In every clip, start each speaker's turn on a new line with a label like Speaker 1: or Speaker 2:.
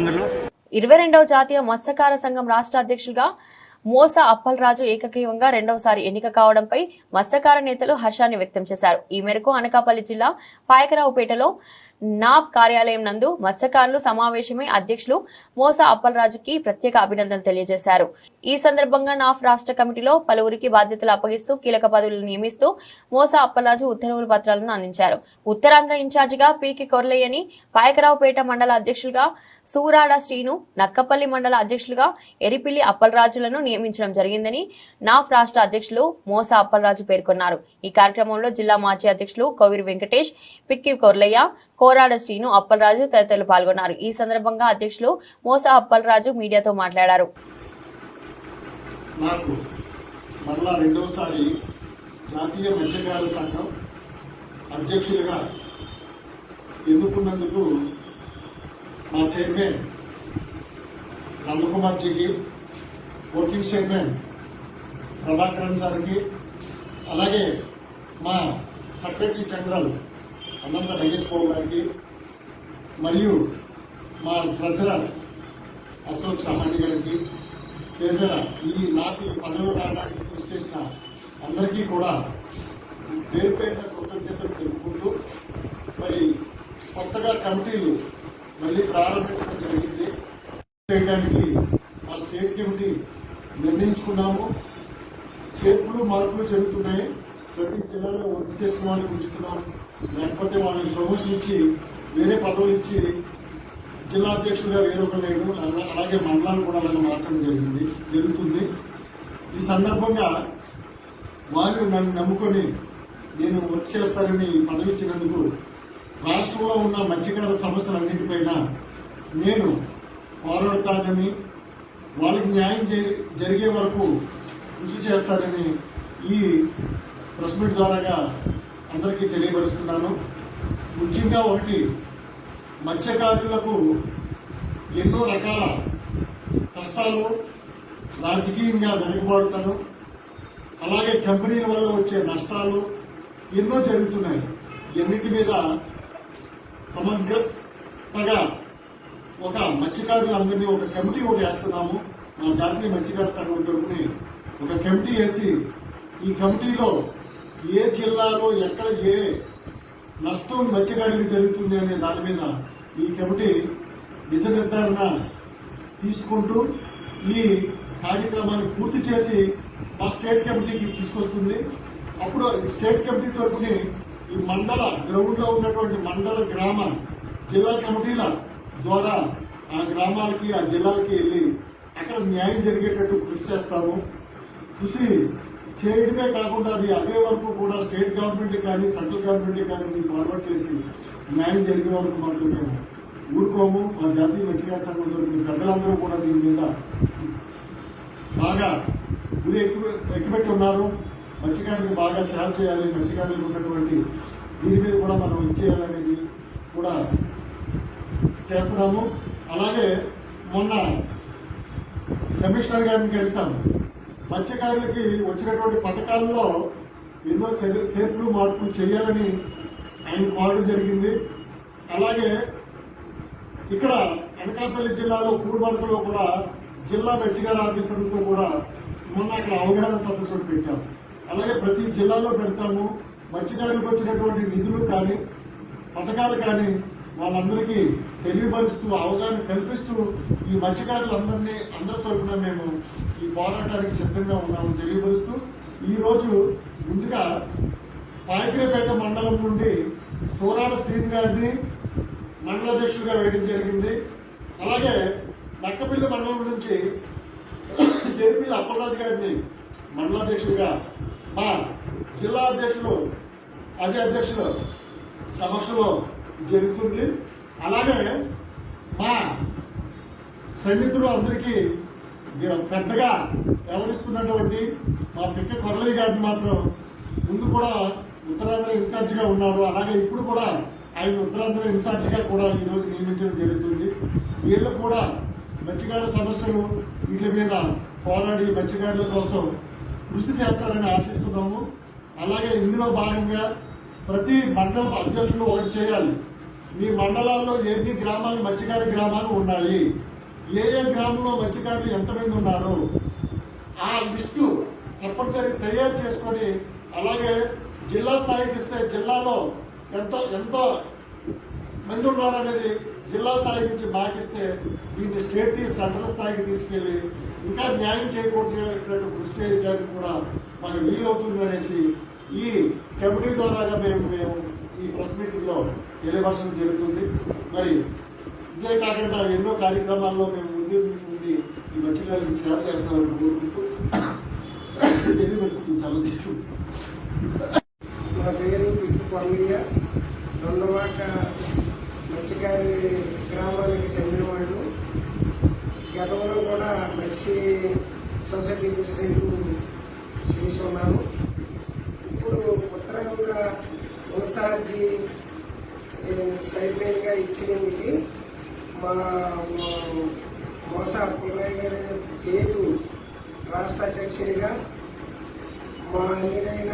Speaker 1: అందరిలో
Speaker 2: ఇరవై రెండవ జాతీయ మత్స్యకార సంఘం రాష్ట్ర అధ్యక్షులుగా మోస అప్పలరాజు ఏకగ్రీవంగా రెండవసారి ఎన్నిక కావడంపై మత్స్యకార నేతలు హర్షాన్ని వ్యక్తం చేశారు. ఈ మేరకు అనకాపల్లి జిల్లా పాయకరావుపేటలో నాబ్ కార్యాలయం నందు మత్స్యకారులు సమావేశమై అధ్యక్షులు మోస అప్పలరాజుకి ప్రత్యేక అభినందనలు తెలియజేశారు. ఈ సందర్భంగా నాఫ్ రాష్ట్ర కమిటీలో పలువురికి బాధ్యతలు అప్పగిస్తూ కీలక పదవులు నియమిస్తూ మోస అప్పలాజు ఉత్తర్వుల పత్రాలను అందించారు. ఉత్తరాంధ్ర ఇన్ఛార్జిగా పీకి కొర్లయ్యని పాయకరావుపేట మండల అధ్యక్షులుగా సూరాడ శ్రీను నక్కపల్లి మండల అధ్యక్షులుగా ఎరిపిల్లి అప్పలరాజులను నియమించడం జరిగిందని నాఫ్ రాష్ట్ర అధ్యక్షులు మోసా అప్పలరాజు పేర్కొన్నారు. ఈ కార్యక్రమంలో జిల్లా మాజీ అధ్యక్షులు కోవిరి వెంకటేష్ పిక్కి కొర్లయ్య కోరాడ శ్రీను అప్పలరాజు తదితరులు పాల్గొన్నారు. ఈ సందర్భంగా అధ్యక్షులు మోసా అప్పలరాజు మీడియాతో మాట్లాడారు.
Speaker 3: నాకు మరలా రెండవసారి జాతీయ మత్స్యకార సంఘం అధ్యక్షులుగా ఎన్నుకున్నందుకు మా చైర్మన్ నందకుమార్జీకి వర్కింగ్ చైర్మన్ ప్రభాకరన్ సార్కి అలాగే మా సెక్రటరీ జనరల్ అనంత నగేష్ బాబు గారికి మరియు మా ట్రెజరర్ అశోక్ సహాని గారికి తదితర ఈ నాకు ఈ రావడానికి కృషి చేసిన అందరికీ కూడా పేరు పేరున కృతజ్ఞతలు తెలుపుకుంటూ మరి కొత్తగా కమిటీలు మళ్ళీ ప్రారంభించడం జరిగింది. చేయడానికి మా స్టేట్ కమిటీ నిర్ణయించుకున్నాము. చేర్పులు మార్పులు జరుగుతున్నాయి. ప్రతి జిల్లాలో వర్క్ చేసిన వాళ్ళకి ఉంచుతున్నాం. లేకపోతే వాళ్ళకి ప్రమోషన్ ఇచ్చి వేరే పదవులు ఇచ్చి జిల్లా అధ్యక్షుడు గారు ఒక లేడు. అలా- అలాగే మండలాన్ని కూడా అలాగే మార్చడం జరిగింది. జరుగుతుంది. ఈ సందర్భంగా వాళ్ళు నన్ను నమ్ముకొని నేను వర్క్ చేస్తానని పదవి ఇచ్చినందుకు రాష్ట్రంలో ఉన్న మత్స్యకార సమస్యలన్నింటిపైన నేను పోరాడతానని వాళ్ళకి న్యాయం జరిగే వరకు కృషి చేస్తారని ఈ ప్రెస్ మీట్ ద్వారాగా అందరికీ తెలియపరుస్తున్నాను. ముఖ్యంగా ఒకటి మత్స్యకారులకు ఎన్నో రకాల కష్టాలు రాజకీయంగా వెనుకబడతాను. అలాగే కంపెనీల వల్ల వచ్చే నష్టాలు ఎన్నో జరుగుతున్నాయి. ఎన్నిటి మీద సమగ్రతగా ఒక మత్స్యకారులందరినీ ఒక కమిటీ ఒకటి వేస్తున్నాము. మా జాతీయ మత్స్యకార సంఘం తరపుని ఒక కమిటీ వేసి ఈ కమిటీలో ఏ జిల్లాలో ఎక్కడ ఏ నష్టం మత్స్యకారులకు జరుగుతుంది అనే దాని మీద ఈ కమిటీ నిజ నిర్ధారణ తీసుకుంటూ ఈ కార్యక్రమాన్ని పూర్తి చేసి మా స్టేట్ కమిటీకి తీసుకొస్తుంది. అప్పుడు స్టేట్ కమిటీ తరపుని ఈ మండల గ్రౌండ్లో ఉన్నటువంటి మండల గ్రామ జిల్లా కమిటీల ద్వారా ఆ గ్రామాలకి ఆ జిల్లాలకి వెళ్ళి అక్కడ న్యాయం జరిగేటట్టు కృషి చేస్తాము. కృషి చేయడమే కాకుండా అది అవే వరకు కూడా స్టేట్ గవర్నమెంట్ కానీ సెంట్రల్ గవర్నమెంట్ కానీ దీన్ని ఫార్వర్డ్ చేసి న్యాయం జరిగే వరకు మాత్రం మేము ఊరుకోము. మా జాతీయ మత్స్యకార సంఘం తరపున పెద్దలందరూ కూడా దీని మీద బాగా గురి ఎక్కువ ఎక్కుపెట్టి ఉన్నారు. మత్స్యకారులకు బాగా చేయాలి చేయాలి. మత్స్యకారులకు ఉన్నటువంటి దీని మీద కూడా మనం ఇచ్చేయాలనేది కూడా చేస్తున్నాము. అలాగే మొన్న కమిషనర్ గారిని కలిసాము. మత్స్యకారులకి వచ్చినటువంటి పథకాల్లో ఎన్నో చేర్పులు మార్పులు చేయాలని ఆయన కోరడం జరిగింది. అలాగే ఇక్కడ అనకాపల్లి జిల్లాలో కూడుమడకలో కూడా జిల్లా మత్స్యకార ఆఫీసర్లతో కూడా మొన్న అక్కడ అవగాహన సదస్సులు ఒకటి పెట్టాం. అలాగే ప్రతి జిల్లాలో పెడతాము. మత్స్యకారులకు వచ్చినటువంటి నిధులు కానీ పథకాలు కానీ వాళ్ళందరికీ తెలియపరుస్తూ అవగాహన కల్పిస్తూ ఈ మత్స్యకారులందరినీ అందరి తరఫున మేము ఈ పోరాటానికి సిద్ధంగా ఉన్నాము తెలియపరుస్తూ ఈరోజు ముందుగా పాయకరేపేట మండలం నుండి సూరాల శ్రీని గారిని మండలాధ్యక్షుడిగా వేయడం జరిగింది. అలాగే నక్కపిల్లి మండలం నుంచి జేపీల అప్పలరాజు గారిని మండలాధ్యక్షుడిగా మా జిల్లా అధ్యక్షులు అజయ్ అధ్యక్షులు సమక్షంలో జరుగుతుంది. అలాగే మా సన్నిధులు అందరికీ పెద్దగా వ్యవహరిస్తున్నటువంటి మా పిక్క కొరలయ్య గారిని మాత్రం ముందు కూడా ఉత్తరాంధ్ర ఇన్ఛార్జిగా ఉన్నారు. అలాగే ఇప్పుడు కూడా ఆయన ఉత్తరాంధ్ర ఇన్ఛార్జిగా కూడా ఈ రోజు నియమించడం జరుగుతుంది. వీళ్ళు కూడా మత్స్యకారుల సమస్యలు వీటి మీద పోరాడి మత్స్యకారుల కోసం కృషి చేస్తారని ఆశిస్తున్నాము. అలాగే ఇందులో భాగంగా ప్రతి మండలం అధ్యక్షులు ఒకటి చేయాలి. మీ మండలాల్లో ఎన్ని గ్రామాలు మత్స్యకార గ్రామాలు ఉన్నాయి? ఏ ఏ గ్రామంలో మత్స్యకారులు ఎంతమంది ఉన్నారు? ఆ లిస్టు తప్పనిసరి తయారు చేసుకొని అలాగే జిల్లా స్థాయికి ఇస్తే జిల్లాలో ఎంత ఎంతో మంది ఉన్నారనేది జిల్లా స్థాయి నుంచి మాకిస్తే దీన్ని స్టేట్ సెంట్రల్ స్థాయికి తీసుకెళ్ళి ఇంకా న్యాయం చేయకూడదు కృషి చేయడానికి కూడా మాకు వీలవుతుంది అనేసి ఈ కమిటీ ద్వారా మేము మేము ఈ ప్రెస్ మీటింగ్లో తెలియపరచడం జరుగుతుంది. మరి ఇదే కాకుండా ఎన్నో కార్యక్రమాల్లో మేము ముందు ఈ మత్స్యకారులకు సేవ చేస్తామని కోరుకుంటూ ఎన్ని చాలా
Speaker 1: నా పేరు పిట్టు పొల్లయ్య. రెండవాక మత్స్యకారి గ్రామానికి చెందిన వాళ్ళు గతంలో కూడా మత్స్య సొసైటీ ప్రెసిడెంట్ చేసి ఉన్నాను. ఇప్పుడు ఉత్తరంగా కొనసాగి సైడ్ లైన్గా ఇచ్చిన మా మా మోసా పుల్లయ్య గారి పేరు రాష్ట్ర అధ్యక్షుడిగా మా అన్నిడైన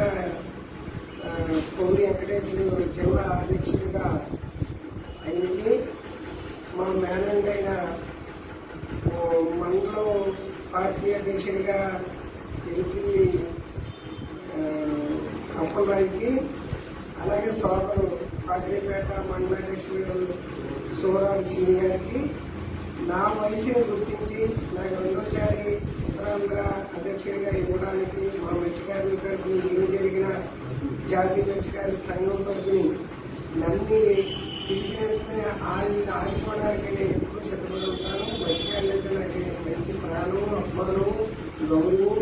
Speaker 1: ఆ, పౌరి వెంకటేశ్వరు జిల్లా అధ్యక్షుడిగా అయింది మా మేనేజ్ అయిన మండలం పార్టీ అధ్యక్షుడిగా అలాగే సోదరు పాకిరిపేట మండల అధ్యక్షుడు సూరాలి సింగ్ గారికి నా వయసుని గుర్తించి నాకు రెండోసారి ఉత్తరాంధ్ర అధ్యక్షుడిగా ఇవ్వడానికి మా మత్స్యకారుల తరఫున ఏం జరిగిన జాతీయ మత్స్యకారుల సంఘం తరఫుని నన్ను పిలిచిన వెంటనే ఆయన ఆదుకోవడానికి నేను ఎప్పుడు సిద్ధపడి మత్స్యకారులు అంటే నాకు మంచి ప్రాణం అభిమానము గౌరవం